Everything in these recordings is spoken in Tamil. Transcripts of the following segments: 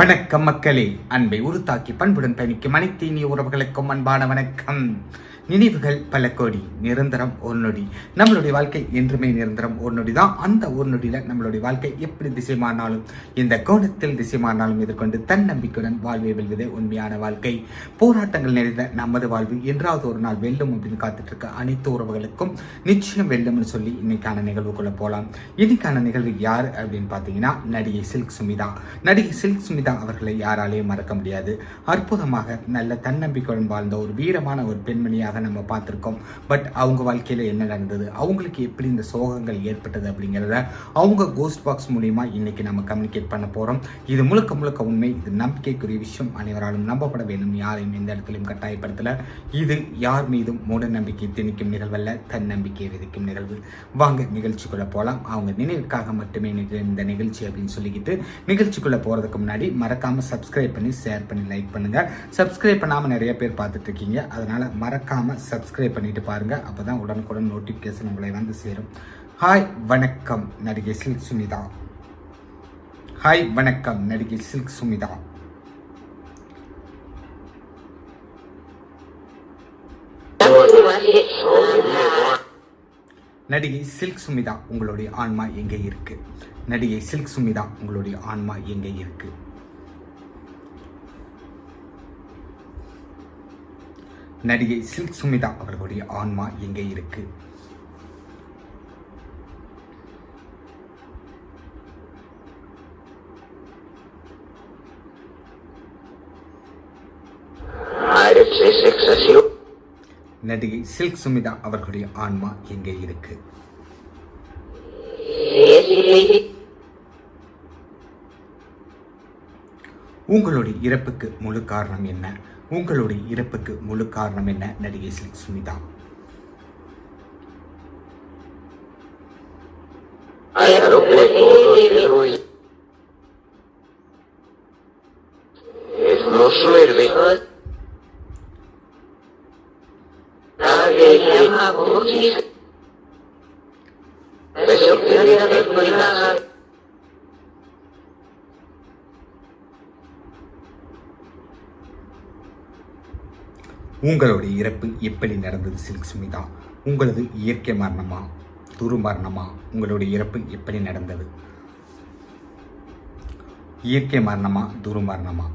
வணக்கம் மக்களே. அன்பை உருத்தாக்கி பண்புடன் பயணிக்கும் அனைத்து இனிய உறவுகளுக்கும் அன்பான வணக்கம். நினைவுகள் பல கோடி நிரந்தரம் ஒரு நொடி. நம்மளுடைய வாழ்க்கை என்றுமே நிரந்தரம் ஒரு நொடி தான். அந்த ஒரு நொடியில் நம்மளுடைய வாழ்க்கை எப்படி திசை மாறினாலும் இந்த கோணத்தில் திசை மாறினாலும் எதிர்கொண்டு தன்னம்பிக்கையுடன் வாழ்வை வெல்வதே உண்மையான வாழ்க்கை. போராட்டங்கள் நிறைந்த நமது வாழ்வு என்றாவது ஒரு நாள் வெல்லும் அப்படின்னு காத்துட்டு இருக்க அனைத்து உறவுகளுக்கும் நிச்சயம் வெல்லும்னு சொல்லி இன்னைக்கான நிகழ்வுக்குள்ள போகலாம் இன்னைக்கான நிகழ்வு யார் அப்படின்னு பார்த்தீங்கன்னா நடிகை சில்க் சுமிதா. நடிகை சில்க் சுமிதா அவர்களை யாராலையும் மறக்க முடியாது. அற்புதமாக நல்ல தன்னம்பிக்கையுடன் வாழ்ந்த ஒரு வீரமான ஒரு பெண்மணியாக நம்ம பார்த்துருக்கோம். பட் அவங்க வாழ்க்கையில் என்ன நடந்தது? அவங்களுக்கு எப்படி இந்த சோகங்கள் ஏற்பட்டது அப்படிங்கிறத அவங்க கோஸ்ட் பாக்ஸ் மூலிமா இன்னைக்கு நம்ம கம்யூனிகேட் பண்ண போகிறோம் இது முழுக்க முழுக்க உண்மை. இது நம்பிக்கைக்குரிய விஷயம். அனைவராலும் நம்பப்பட வேண்டும். யாரையும் எந்த இடத்துலையும் கட்டாயப்படுத்தலை. இது யார் மீதும் மூட நம்பிக்கை திணிக்கும் நிகழ்வல்ல. தன்னம்பிக்கை விதிக்கும் நிகழ்வு. வாங்க நிகழ்ச்சிக்குள்ள போகலாம் அவங்க நினைவுக்காக மட்டுமே இந்த நிகழ்ச்சி அப்படின்னு சொல்லிக்கிட்டு நிகழ்ச்சிக்குள்ளே போறதுக்கு முன்னாடி மறக்காமல் சப்ஸ்கிரைப் பண்ணி ஷேர் பண்ணி லைக் பண்ணுங்க. சப்ஸ்கிரைப் பண்ணாமல் நிறைய பேர் பார்த்துட்டு இருக்கீங்க. மறக்காமல் மறக்காமல் சப்ஸ்கிரைப் பண்ணிட்டு பாருங்க. அப்பதான் உடனுக்குடன் நோட்டிஃபிகேஷன் உங்களை வந்து சேரும். ஹாய் வணக்கம். நடிகை சில்க் சுமிதா. ஹாய் வணக்கம். நடிகை சில்க் சுமிதா. நடிகை சில்க் சுமிதா உங்களுடைய ஆன்மா எங்கே இருக்கு? நடிகை சில்க் சுமிதா உங்களுடைய ஆன்மா எங்கே இருக்கு? நடிகை சில்க் சுமிதா அவர்களுடைய ஆன்மா எங்கே இருக்கு? நடிகை சில்க் சுமிதா அவர்களுடைய ஆன்மா எங்கே இருக்கு? உங்களுடைய இறப்புக்கு முழு காரணம் என்ன? உங்களுடைய இறப்புக்கு முழு காரணம் என்ன? நடிகை சில்க் சுமிதா உங்களுடைய இறப்பு எப்படி நடந்தது சில்க் சுமிதா? உங்களது இயற்கை மரணமா? துரு மரணமா? உங்களுடைய இறப்பு எப்படி நடந்தது? இயற்கை மரணமா துரு மரணமா?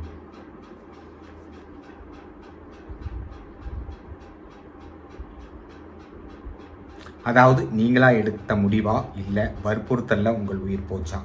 அதாவது நீங்களா எடுத்த முடிவா? இல்ல வற்புறுத்தல்ல உங்கள் உயிர் போச்சா?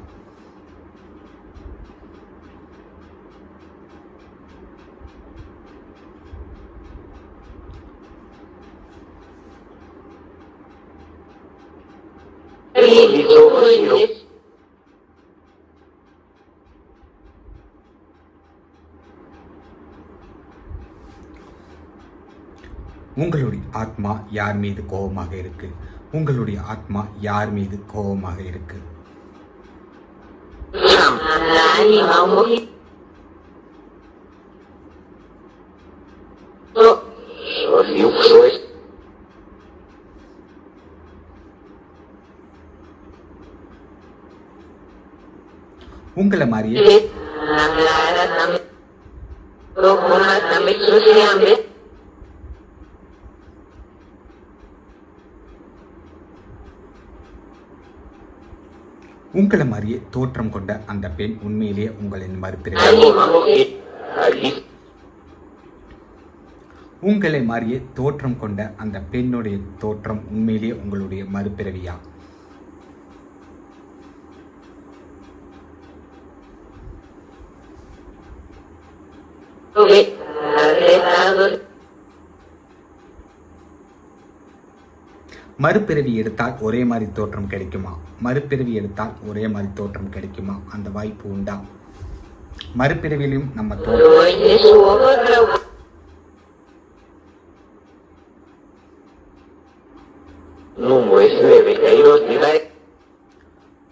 உங்களுடைய ஆத்மா யார் மீது கோபமாக இருக்கு உங்களுடைய ஆத்மா யார் மீது கோபமாக இருக்கு உங்களை மாதிரியே. உங்களை மாதிரியே தோற்றம் கொண்ட அந்த பெண் உண்மையிலேயே உங்களின் மறுபிறவி உங்களை மாதிரியே தோற்றம் கொண்ட அந்த பெண்ணுடைய தோற்றம் உண்மையிலேயே உங்களுடைய மறுபிறவியா? மறுபிறவி எடுத்தால் ஒரே மாதிரி தோற்றம் கிடைக்குமா? மறுபிறவி எடுத்தால் ஒரே மாதிரி தோற்றம் கிடைக்குமா? அந்த வாய்ப்பு உண்டா? மறுபிறவிலையும் நம்ம தோற்றம்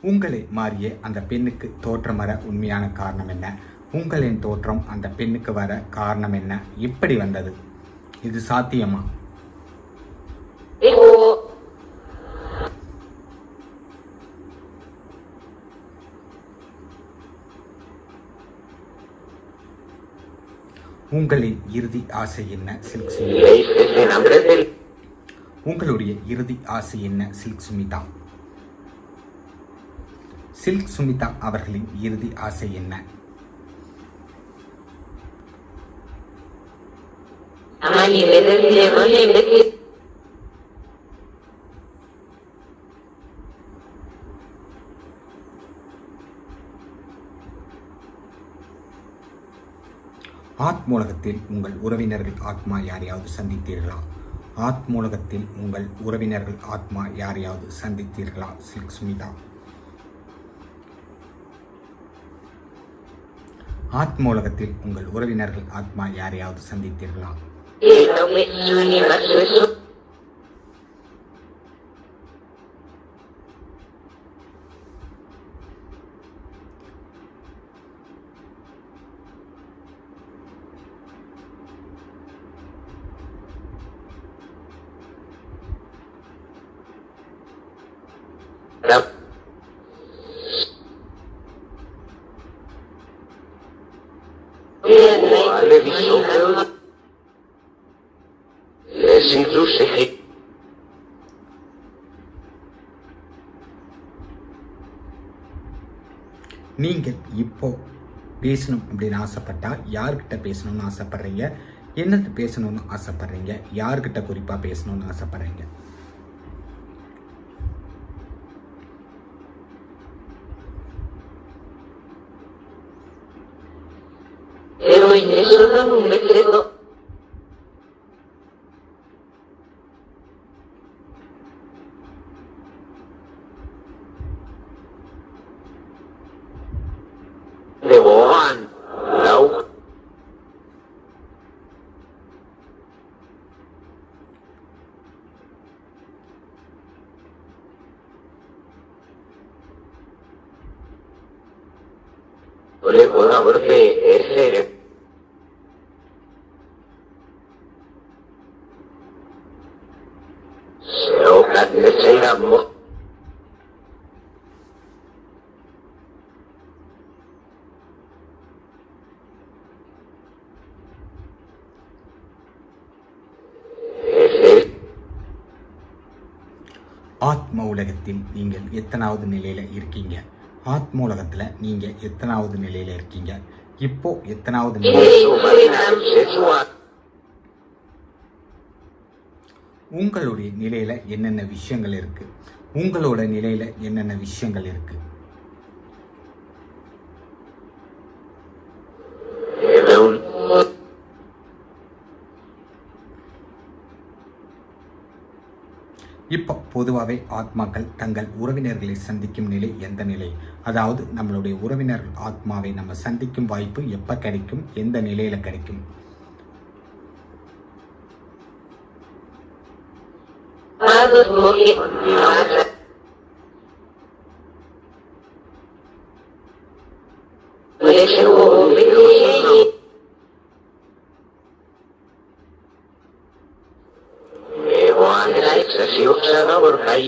உங்களை மாறிய அந்த பெண்ணுக்கு தோற்றம் வர உண்மையான காரணம் என்ன? உங்களின் தோற்றம் அந்த பெண்ணுக்கு வர காரணம் என்ன? இப்படி வந்தது. இது சாத்தியமா? உங்களின் இறுதி ஆசை என்ன சில்க் சுமிதா உங்களுடைய இறுதி ஆசை என்ன சில்க் சுமிதா? சில்க் சுமிதா அவர்களின் இறுதி ஆசை என்ன? Amani Brasil, Amani ஆத்மூலகத்தில் உங்கள் உறவினர்கள் ஆத்மா யாரையாவது சந்தித்தீர்களா? ஆத்மூலகத்தில் உங்கள் உறவினர்கள் ஆத்மா யாரையாவது சந்தித்தீர்களா சில்க் சுமிதா? ஆத்மூலகத்தில் உங்கள் உறவினர்கள் ஆத்மா யாரையாவது சந்தித்தீர்களா? Ilum لازم تروح நீங்கள் இப்போ பேசணும் அப்படின்னு ஆசைப்பட்டா யார்கிட்ட பேசணும்னு ஆசைப்படுறீங்க என்னது பேசணும்னு ஆசைப்படுறீங்க யார்கிட்ட குறிப்பாக பேசணும்னு ஆசைப்படுறீங்க ஒரே ஒரு அவருக்கு ஆத்ம உலகத்தில் நீங்கள் எத்தனாவது நிலையில இருக்கீங்க? ஆத்ம உலகத்துல நீங்க எத்தனாவது நிலையில இருக்கீங்க? இப்போ எத்தனாவது. உங்களுடைய நிலையில என்னென்ன விஷயங்கள் இருக்கு? உங்களோட நிலையில என்னென்ன விஷயங்கள் இருக்கு? இப்போ பொதுவாகவே ஆத்மாக்கள் தங்கள் உறவினர்களை சந்திக்கும் நிலை எந்த நிலை? அதாவது நம்மளுடைய உறவினர்கள் ஆத்மாவை நம்ம சந்திக்கும் வாய்ப்பு எப்போ கிடைக்கும்? எந்த நிலையில் கிடைக்கும்? Mas precisava por aí.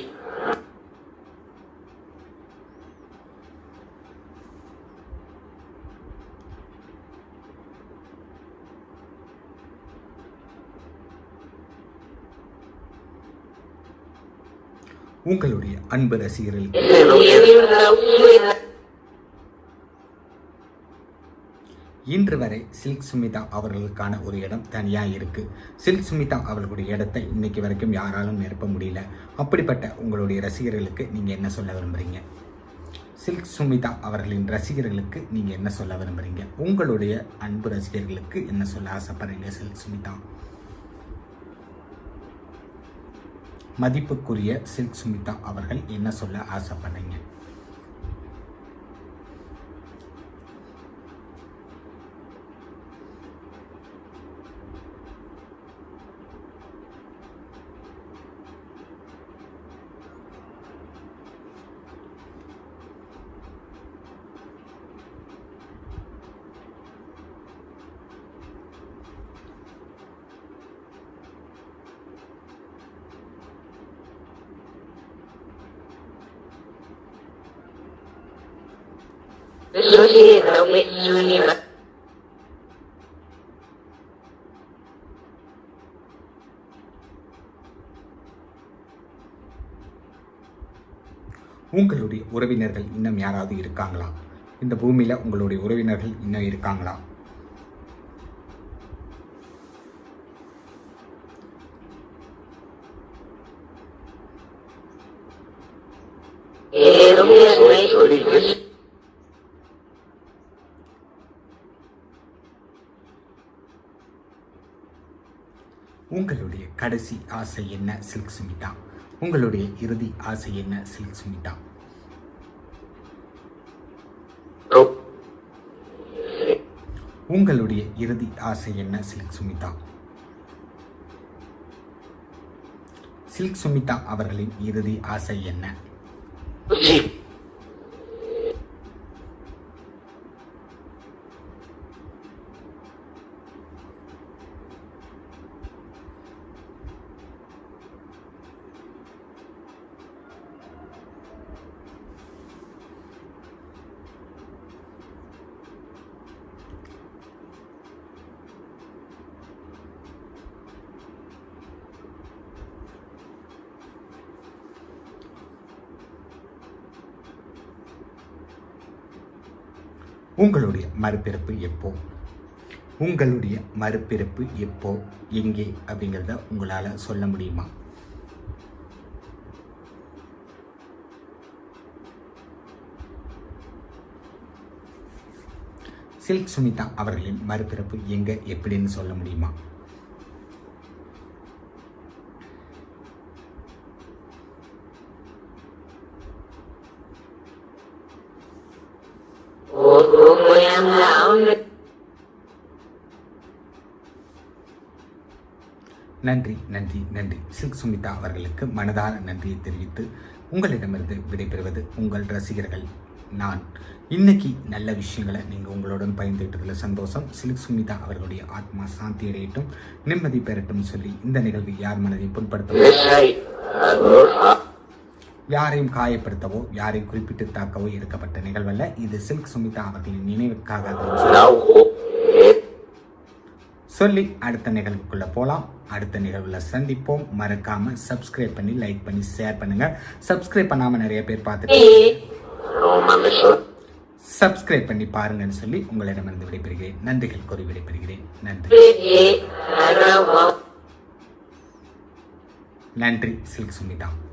உங்களுடைய அன்பு ரசிகர்களுக்கு இன்று வரை சில்க் சுமிதா அவர்களுக்கான ஒரு இடம் தனியாக இருக்கு. சில்க் சுமிதா அவர்களுடைய இடத்தை இன்னைக்கு வரைக்கும் யாராலும் நிரப்ப முடியல. அப்படிப்பட்ட உங்களுடைய ரசிகர்களுக்கு நீங்கள் என்ன சொல்ல விரும்புகிறீங்க சில்க் சுமிதா அவர்களின் ரசிகர்களுக்கு நீங்கள் என்ன சொல்ல விரும்புகிறீங்க உங்களுடைய அன்பு ரசிகர்களுக்கு என்ன சொல்ல ஆசைப்படுறீங்க சில்க் சுமிதா? மதிப்புக்குரிய சில்க் சுமிதா அவர்கள் என்ன சொல்ல ஆசைப்படுறீங்க? உங்களுடைய உறவினர்கள் இன்னும் யாராவது இருக்காங்களா? இந்த பூமியில உங்களுடைய உறவினர்கள் இன்னும் இருக்காங்களா? ஏதும் உங்களுடைய கடைசி ஆசை என்ன சில்க் சுமிதா? உங்களுடைய இறுதி ஆசை என்ன சில்க் சுமிதா? உங்களுடைய இறுதி ஆசை என்ன சில்க் சுமிதா? சில்க் சுமிதா அவர்களின் இறுதி ஆசை என்ன? உங்களுடைய மறுபிறப்பு எப்போ? உங்களுடைய மறுபிறப்பு எப்போ? எங்கே? அப்படிங்கிறத உங்களால் சொல்ல முடியுமா? சில்க் சுமிதா அவர்களின் மறுபிறப்பு எங்கே? எப்படின்னு சொல்ல முடியுமா? நன்றி நன்றி நன்றி. சில்க் சுமிதா அவர்களுக்கு மனதார நன்றியை தெரிவித்து உங்களிடமிருந்து விடைபெறுவது உங்கள் ரசிகர்கள் நான். இன்னைக்கு நல்ல விஷயங்களை நீங்கள் உங்களுடன் பயந்துகிட்டதில் சந்தோஷம். சில்க் சுமிதா அவர்களுடைய ஆத்மா சாந்தி அடையட்டும் நிம்மதி பெறட்டும் சொல்லி இந்த நிகழ்வு யார் மனதை புண்படுத்தவோ யாரையும் காயப்படுத்தவோ யாரையும் குறிப்பிட்டு தாக்கவோ எடுக்கப்பட்ட நிகழ்வல்ல. இது சில்க் சுமிதா அவர்களின் நினைவுக்காக Now. சொல்லி அடுத்த நிகழ்வுக்குள்ள போலாம். அடுத்த நிகழ்வுல சந்திப்போம். மறக்காம சப்ஸ்கிரைப் பண்ணி லைக் பண்ணி ஷேர் பண்ணுங்க. சப்ஸ்கிரைப் பண்ணாம நிறைய பேர் பார்த்துட்டு. சப்ஸ்கிரைப் பண்ணி பாருங்கன்னு சொல்லி உங்களிடமிருந்து விடைபெறுகிறேன். நன்றிகள் கூறி விடைபெறுகிறேன். நன்றி. நன்றி சில்க் சுமிதா.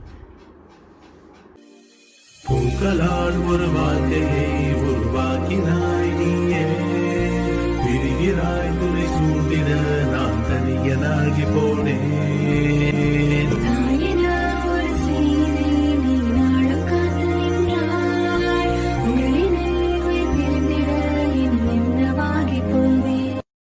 சொற்களால் ஒரு வாழ்க்கையை உருவாக்கினாய் நீயே. பிரிகிறாய் துணை சூட்டிட நான் தனியனாகி போனேன்.